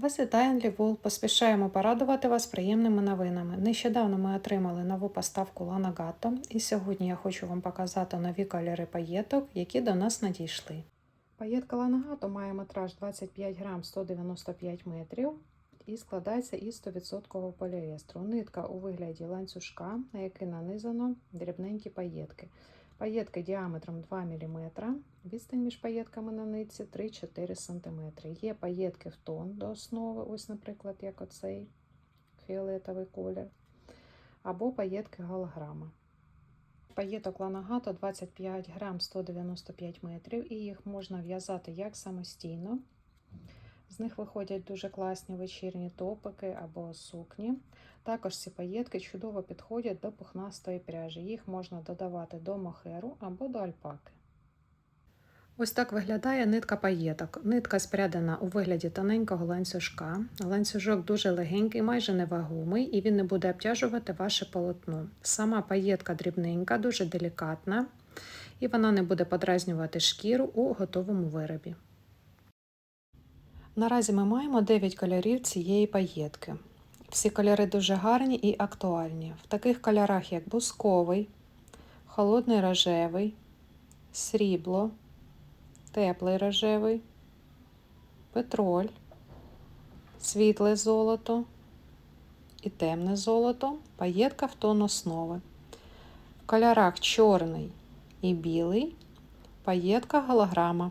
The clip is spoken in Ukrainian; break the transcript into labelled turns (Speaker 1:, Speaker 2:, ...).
Speaker 1: Вас вітає Анлівол. Поспішаємо порадувати вас приємними новинами. Нещодавно ми отримали нову поставку Lana Gatto, і сьогодні я хочу вам показати нові кольори паєток, які до нас надійшли. Паєтка Lana Gatto має метраж 25 грам 195 метрів і складається із 100% поліестру. Нитка у вигляді ланцюжка, на який нанизано дрібненькі паєтки. Паєтки діаметром 2 мм, відстань між паєтками на нитці 3-4 см. Є паєтки в тон до основи, ось, наприклад, як оцей фіолетовий колір, або паєтки голограма. Паєток ланагато 25 грам 195 метрів, і їх можна в'язати як самостійно. З них виходять дуже класні вечірні топики або сукні. Також ці паєтки чудово підходять до пухнастої пряжі. Їх можна додавати до мохеру або до альпаки. Ось так виглядає нитка паєток. Нитка спрядена у вигляді тоненького ланцюжка. Ланцюжок дуже легенький, майже невагомий, і він не буде обтяжувати ваше полотно. Сама паєтка дрібненька, дуже делікатна, і вона не буде подразнювати шкіру у готовому виробі. Наразі ми маємо 9 кольорів цієї паєтки. Всі кольори дуже гарні і актуальні. В таких кольорах, як бусковий, холодний рожевий, срібло, теплий рожевий, петроль, світле золото і темне золото, паєтка в тон основи. В кольорах чорний і білий, паєтка голограма.